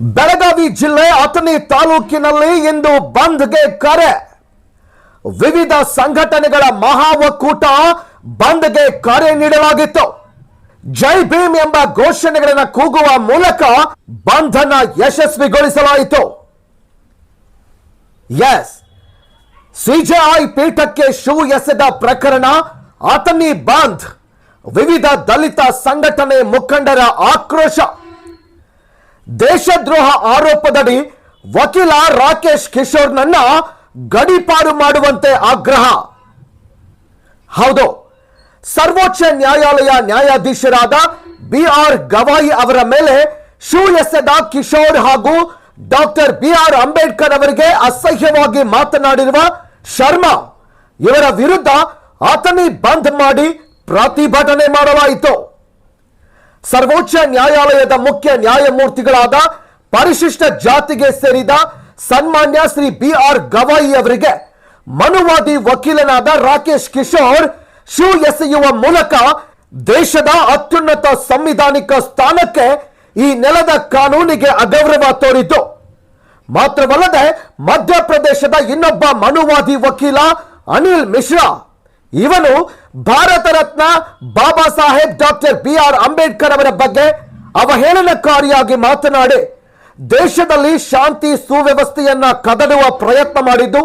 ಬೆಳಗಾವಿ ಜಿಲ್ಲೆ ಅಥಣಿ ತಾಲೂಕಿನಲ್ಲಿ ಇಂದು ಬಂದ್ಗೆ ಕರೆ. ವಿವಿಧ ಸಂಘಟನೆಗಳ ಮಹಾ ಒಕ್ಕೂಟ ಬಂದ್ಗೆ ಕರೆ ನೀಡಲಾಗಿತ್ತು. ಜೈ ಭೀಮ್ ಎಂಬ ಘೋಷಣೆಗಳನ್ನು ಕೂಗುವ ಮೂಲಕ ಬಂಧನ ಯಶಸ್ವಿಗೊಳಿಸಲಾಯಿತು. ಎಸ್. ಸಿಜೆಐ ಪೀಠಕ್ಕೆ ಶೂ ಎಸೆದ ಪ್ರಕರಣ ಅಥಣಿ ಬಂದ್. ವಿವಿಧ ದಲಿತ ಸಂಘಟನೆ ಮುಖಂಡರ ಆಕ್ರೋಶ. ದೇಶದ್ರೋಹ ಆರೋಪದಡಿ ವಕೀಲ ರಾಕೇಶ್ ಕಿಶೋರ್ನನ್ನ ಗಡಿಪಾರು ಮಾಡುವಂತೆ ಆಗ್ರಹ. ಹೌದು, ಸರ್ವೋಚ್ಚ ನ್ಯಾಯಾಲಯ ನ್ಯಾಯಾಧೀಶರಾದ ಬಿ ಆರ್ ಗವಾಯಿ ಅವರ ಮೇಲೆ ಶೂ ಕಿಶೋರ್ ಹಾಗೂ ಡಾಕ್ಟರ್ ಬಿ ಆರ್ ಅಂಬೇಡ್ಕರ್ ಅವರಿಗೆ ಅಸಹ್ಯವಾಗಿ ಮಾತನಾಡಿರುವ ಶರ್ಮಾ ಇವರ ವಿರುದ್ಧ ಆತನಿ ಬಂದ್ ಮಾಡಿ ಪ್ರತಿಭಟನೆ ಮಾಡಲಾಯಿತು. ಸರ್ವೋಚ್ಚ ನ್ಯಾಯಾಲಯದ ಮುಖ್ಯ ನ್ಯಾಯಮೂರ್ತಿಗಳಾದ ಪರಿಶಿಷ್ಟ ಜಾತಿಗೆ ಸೇರಿದ ಸನ್ಮಾನ್ಯ ಶ್ರೀ ಬಿ ಆರ್ ಗವಾಯಿ ಅವರಿಗೆ ಮನುವಾದಿ ವಕೀಲನಾದ ರಾಕೇಶ್ ಕಿಶೋರ್ ಶೂ ಎಸೆಯುವ ಮೂಲಕ ದೇಶದ ಅತ್ಯುನ್ನತ ಸಂವಿಧಾನಿಕ ಸ್ಥಾನಕ್ಕೆ ಈ ನೆಲದ ಕಾನೂನಿಗೆ ಅಗೌರವ ತೋರಿತು. ಮಾತ್ರವಲ್ಲದೆ ಮಧ್ಯಪ್ರದೇಶದ ಇನ್ನೊಬ್ಬ ಮನುವಾದಿ ವಕೀಲ ಅನಿಲ್ ಮಿಶ್ರಾ ಇವನು Bharat Ratna Baba Saheb doctor B R Ambedkar ಅವರ ಬಗ್ಗೆ ಅವಹೇಳನಕಾರಿಯಾಗಿ ಮಾತನಾಡಿ ದೇಶದಲ್ಲಿ ಶಾಂತಿ ಸುವ್ಯವಸ್ಥೆಯನ್ನ ಕದಡುವ ಪ್ರಯತ್ನ ಮಾಡಿದ್ದು,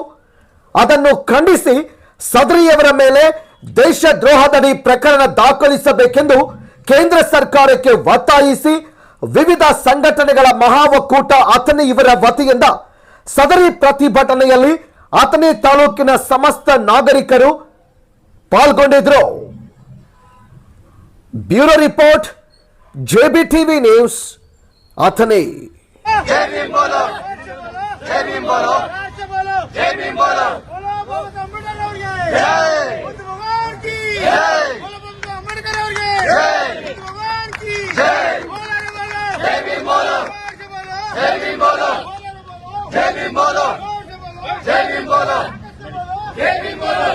ಅದನ್ನು ಖಂಡಿಸಿ ಸದರಿಯವರ ಮೇಲೆ ದೇಶ ದ್ರೋಹದಡಿ ಪ್ರಕರಣ ದಾಖಲಿಸಬೇಕೆಂದು ಕೇಂದ್ರ ಸರ್ಕಾರಕ್ಕೆ ಒತ್ತಾಯಿಸಿ ವಿವಿಧ ಸಂಘಟನೆಗಳ ಮಹಾ ಒಕ್ಕೂಟ ಇವರ ವತಿಯಿಂದ ಸದರಿ ಪ್ರತಿಭಟನೆಯಲ್ಲಿ ಅಥಣಿ ತಾಲೂಕಿನ ಸಮಸ್ತ ನಾಗರಿಕರು ಪಾಲ್ಗೊಂಡಿದ್ರು bureau report JB TV news Athani ಜೈ ಭೀಮ್ ಬೋಲೋ ಜೈ ಭೀಮ್ ಬೋಲೋ ಜೈ ಭೀಮ್ ಬೋಲೋ